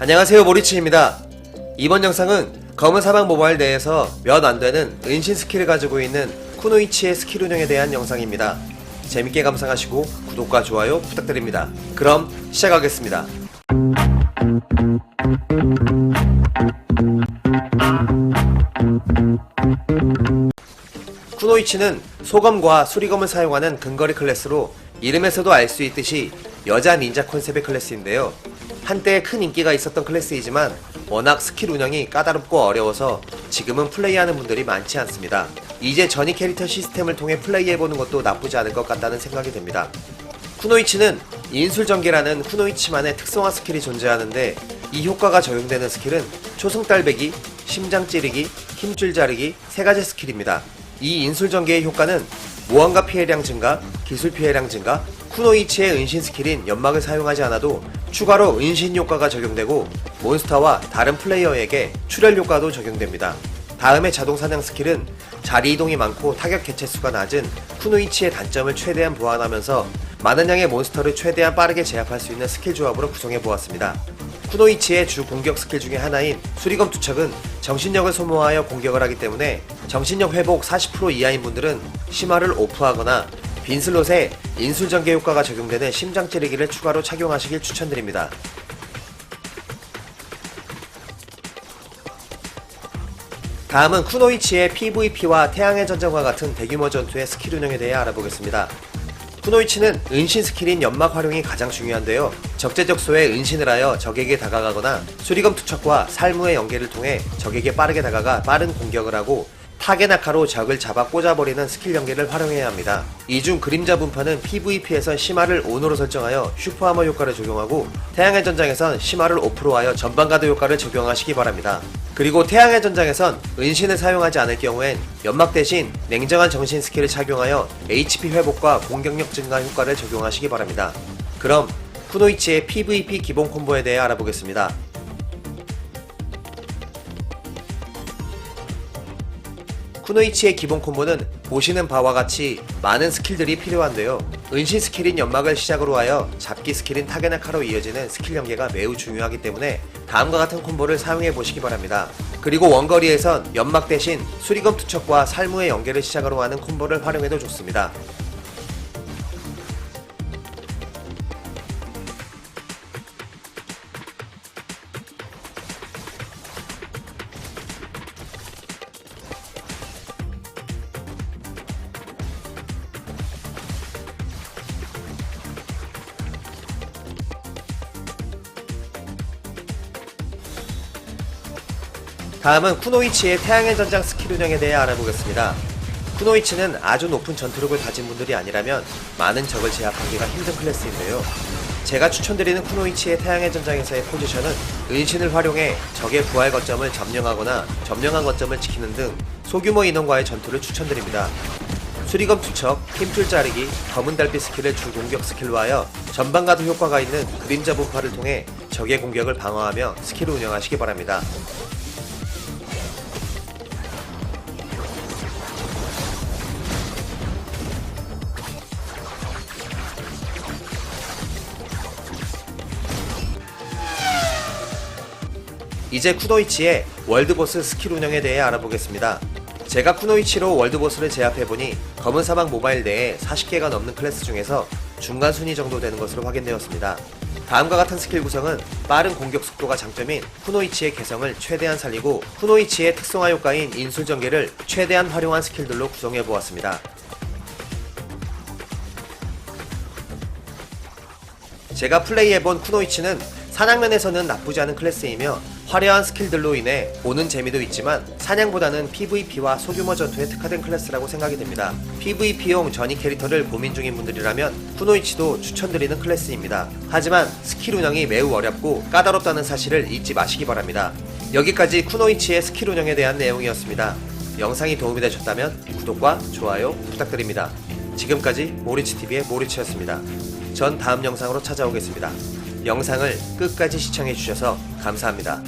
안녕하세요 모리치입니다. 이번 영상은 검은 사막 모바일 내에서 몇 안되는 은신 스킬을 가지고 있는 쿠노이치의 스킬 운영에 대한 영상입니다. 재밌게 감상하시고 구독과 좋아요 부탁드립니다. 그럼 시작하겠습니다. 쿠노이치는 소검과 수리검을 사용하는 근거리 클래스로 이름에서도 알 수 있듯이 여자 닌자 컨셉의 클래스인데요. 한때 큰 인기가 있었던 클래스이지만 워낙 스킬 운영이 까다롭고 어려워서 지금은 플레이하는 분들이 많지 않습니다. 이제 전이 캐릭터 시스템을 통해 플레이해보는 것도 나쁘지 않을 것 같다는 생각이 듭니다. 쿠노이치는 인술전개라는 쿠노이치만의 특성화 스킬이 존재하는데 이 효과가 적용되는 스킬은 초승달배기, 심장 찌르기, 힘줄 자르기 세 가지 스킬입니다. 이 인술전개의 효과는 모험가 피해량 증가, 기술 피해량 증가, 쿠노이치의 은신 스킬인 연막을 사용하지 않아도 추가로 은신 효과가 적용되고 몬스터와 다른 플레이어에게 출혈 효과도 적용됩니다. 다음의 자동 사냥 스킬은 자리 이동이 많고 타격 개체 수가 낮은 쿠노이치의 단점을 최대한 보완하면서 많은 양의 몬스터를 최대한 빠르게 제압할 수 있는 스킬 조합으로 구성해 보았습니다. 쿠노이치의 주 공격 스킬 중에 하나인 수리검 투척은 정신력을 소모하여 공격을 하기 때문에 정신력 회복 40% 이하인 분들은 심화를 오프하거나 빈 슬롯에 인술 전개 효과가 적용되는 심장 찌르기를 추가로 착용하시길 추천드립니다. 다음은 쿠노이치의 PVP와 태양의 전쟁과 같은 대규모 전투의 스킬 운영에 대해 알아보겠습니다. 쿠노이치는 은신 스킬인 연막 활용이 가장 중요한데요. 적재적소에 은신을 하여 적에게 다가가거나 수리검 투척과 살무의 연계를 통해 적에게 빠르게 다가가 빠른 공격을 하고 타게나카로 적을 잡아 꽂아버리는 스킬 연계를 활용해야 합니다. 이 중 그림자 분파는 PVP에선 심화를 ON으로 설정하여 슈퍼하머 효과를 적용하고 태양의 전장에선 심화를 오프로 하여 전방가드 효과를 적용하시기 바랍니다. 그리고 태양의 전장에선 은신을 사용하지 않을 경우엔 연막 대신 냉정한 정신 스킬을 착용하여 HP 회복과 공격력 증가 효과를 적용하시기 바랍니다. 그럼 쿠노이치의 PVP 기본 콤보에 대해 알아보겠습니다. 쿠노이치의 기본 콤보는 보시는 바와 같이 많은 스킬들이 필요한데요. 은신 스킬인 연막을 시작으로 하여 잡기 스킬인 타게나카로 이어지는 스킬 연계가 매우 중요하기 때문에 다음과 같은 콤보를 사용해 보시기 바랍니다. 그리고 원거리에선 연막 대신 수리검 투척과 살무의 연계를 시작으로 하는 콤보를 활용해도 좋습니다. 다음은 쿠노이치의 태양의 전장 스킬 운영에 대해 알아보겠습니다. 쿠노이치는 아주 높은 전투력을 가진 분들이 아니라면 많은 적을 제압하기가 힘든 클래스인데요. 제가 추천드리는 쿠노이치의 태양의 전장에서의 포지션은 은신을 활용해 적의 부활 거점을 점령하거나 점령한 거점을 지키는 등 소규모 인원과의 전투를 추천드립니다. 수리검 투척, 힘줄 자르기, 검은 달빛 스킬을 주 공격 스킬로 하여 전방 가드 효과가 있는 그림자 분파를 통해 적의 공격을 방어하며 스킬을 운영하시기 바랍니다. 이제 쿠노이치의 월드보스 스킬 운영에 대해 알아보겠습니다. 제가 쿠노이치로 월드보스를 제압해보니 검은 사막 모바일 내에 40개가 넘는 클래스 중에서 중간 순위 정도 되는 것으로 확인되었습니다. 다음과 같은 스킬 구성은 빠른 공격 속도가 장점인 쿠노이치의 개성을 최대한 살리고 쿠노이치의 특성화 효과인 인술 전개를 최대한 활용한 스킬들로 구성해 보았습니다. 제가 플레이해본 쿠노이치는 사냥면에서는 나쁘지 않은 클래스이며 화려한 스킬들로 인해 보는 재미도 있지만 사냥보다는 PVP와 소규모 전투에 특화된 클래스라고 생각이 됩니다. PVP용 전이 캐릭터를 고민 중인 분들이라면 쿠노이치도 추천드리는 클래스입니다. 하지만 스킬 운영이 매우 어렵고 까다롭다는 사실을 잊지 마시기 바랍니다. 여기까지 쿠노이치의 스킬 운영에 대한 내용이었습니다. 영상이 도움이 되셨다면 구독과 좋아요 부탁드립니다. 지금까지 모리치TV의 모리치였습니다. 전 다음 영상으로 찾아오겠습니다. 영상을 끝까지 시청해주셔서 감사합니다.